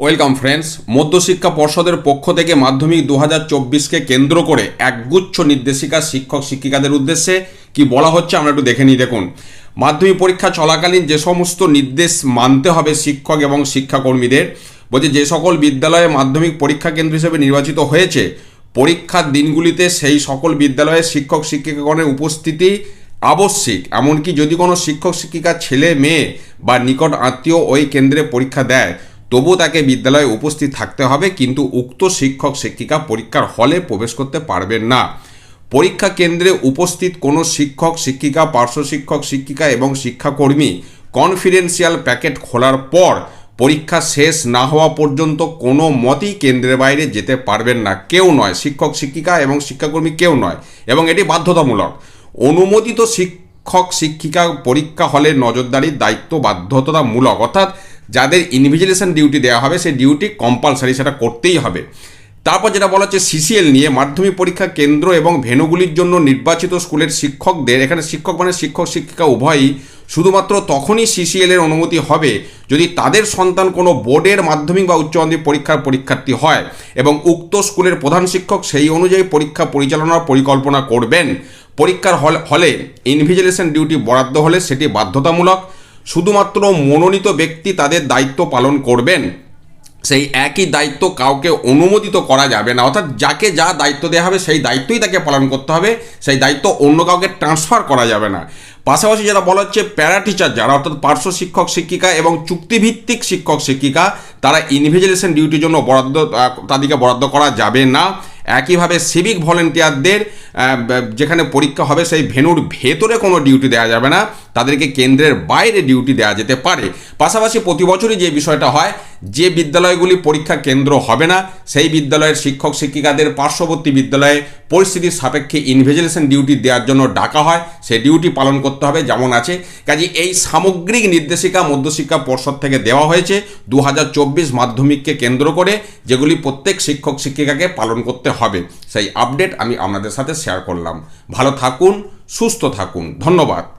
Welcome friends মধ্যশিক্ষা পর্ষদের পক্ষ থেকে মাধ্যমিক দু হাজার চব্বিশকে কেন্দ্র করে একগুচ্ছ নির্দেশিকা শিক্ষক শিক্ষিকাদের উদ্দেশ্যে কি বলা হচ্ছে আমরা একটু দেখে নিই, দেখুন। মাধ্যমিক পরীক্ষা চলাকালীন যে সমস্ত নির্দেশ মানতে হবে শিক্ষক এবং শিক্ষাকর্মীদের, বলছে যে সকল বিদ্যালয়ে মাধ্যমিক পরীক্ষা কেন্দ্র হিসেবে নির্বাচিত হয়েছে, পরীক্ষার দিনগুলিতে সেই সকল বিদ্যালয়ে শিক্ষক শিক্ষিকাগণের উপস্থিতি আবশ্যিক। এমনকি যদি কোনো শিক্ষক শিক্ষিকা ছেলে, মেয়ে বা নিকট আত্মীয় ওই কেন্দ্রে পরীক্ষা দেয় তবু তাকে বিদ্যালয়ে উপস্থিত থাকতে হবে, কিন্তু উক্ত শিক্ষক শিক্ষিকা পরীক্ষার হলে প্রবেশ করতে পারবেন না। পরীক্ষা কেন্দ্রে উপস্থিত কোনো শিক্ষক, শিক্ষিকা, পার্শ্ব শিক্ষক, শিক্ষিকা এবং শিক্ষাকর্মী কনফিডেন্সিয়াল প্যাকেট খোলার পর পরীক্ষা শেষ না হওয়া পর্যন্ত কোনো মতেই কেন্দ্রের বাইরে যেতে পারবেন না। কেউ নয়, শিক্ষক, শিক্ষিকা এবং শিক্ষাকর্মী কেউ নয় এবং এটি বাধ্যতামূলক। অনুমোদিত শিক্ষক, শিক্ষিকা পরীক্ষা হলে নজরদারির দায়িত্ব বাধ্যতামূলক, অর্থাৎ যাদের ইনভিজিলেশন ডিউটি দেওয়া হবে, সেই ডিউটি কম্পালসারি সেটা করতেই হবে। তারপর যেটা বলা হচ্ছে সিসিএল নিয়ে মাধ্যমিক পরীক্ষা কেন্দ্র এবং ভেনুগুলির জন্য নির্বাচিত স্কুলের শিক্ষকদের, এখানে শিক্ষক মানে শিক্ষক, শিক্ষিকা উভয়ই শুধুমাত্র তখনই সিসিএল এর অনুমতি হবে যদি তাদের সন্তান কোনো বোর্ডের মাধ্যমিক বা উচ্চ মাধ্যমিক পরীক্ষার পরীক্ষার্থী হয় এবং উক্ত স্কুলের প্রধান শিক্ষক সেই অনুযায়ী পরীক্ষা পরিচালনার পরিকল্পনা করবেন। পরীক্ষার হলে ইনভিজিলেশন ডিউটি বরাদ্দ হলে সেটি বাধ্যতামূলক শুধুমাত্র মনোনীত ব্যক্তি তাদের দায়িত্ব পালন করবেন, সেই একই দায়িত্ব কাউকে অনুমোদিত করা যাবে না। অর্থাৎ যাকে যা দায়িত্ব দেওয়া হবে, সেই দায়িত্বই তাকে পালন করতে হবে, সেই দায়িত্ব অন্য কাউকে ট্রান্সফার করা যাবে না। পাশাপাশি যেটা বলা হচ্ছে প্যারা টিচার যারা, অর্থাৎ পার্শ্ব শিক্ষক, শিক্ষিকা এবং চুক্তিভিত্তিক শিক্ষক, শিক্ষিকা, তারা ইনভিজিলেশন ডিউটির জন্য বরাদ্দ তাদেরকে বরাদ্দ করা যাবে না। একইভাবে সিভিক ভলেন্টিয়ারদের যেখানে পরীক্ষা হবে সেই ভেনুর ভেতরে কোনো ডিউটি দেওয়া যাবে না। তাদেরকে কেন্দ্রের বাইরে ডিউটি দেওয়া যেতে পারে। পাশাপাশি প্রতি বছরই যে বিষয়টা হয়, যে বিদ্যালয়গুলি পরীক্ষা কেন্দ্র হবে না, সেই বিদ্যালয়ের শিক্ষক শিক্ষিকাদের পার্শ্ববর্তী বিদ্যালয়ে পরিস্থিতির সাপেক্ষে ইনভিজিলেশন ডিউটি দেওয়ার জন্য ডাকা হয়। সেই ডিউটি পালন করতে হবে, যেমন আছে। কাজে এই সামগ্রিক নির্দেশিকা মধ্যশিক্ষা পর্ষদ থেকে দেওয়া হয়েছে। দু হাজার চব্বিশ মাধ্যমিককে কেন্দ্র করে, যেগুলি প্রত্যেক শিক্ষক শিক্ষিকাকে পালন করতে হবে। সেই আপডেট আমি আপনাদের সাথে শেয়ার করলাম। ভালো থাকুন সুস্থ থাকুন। ধন্যবাদ।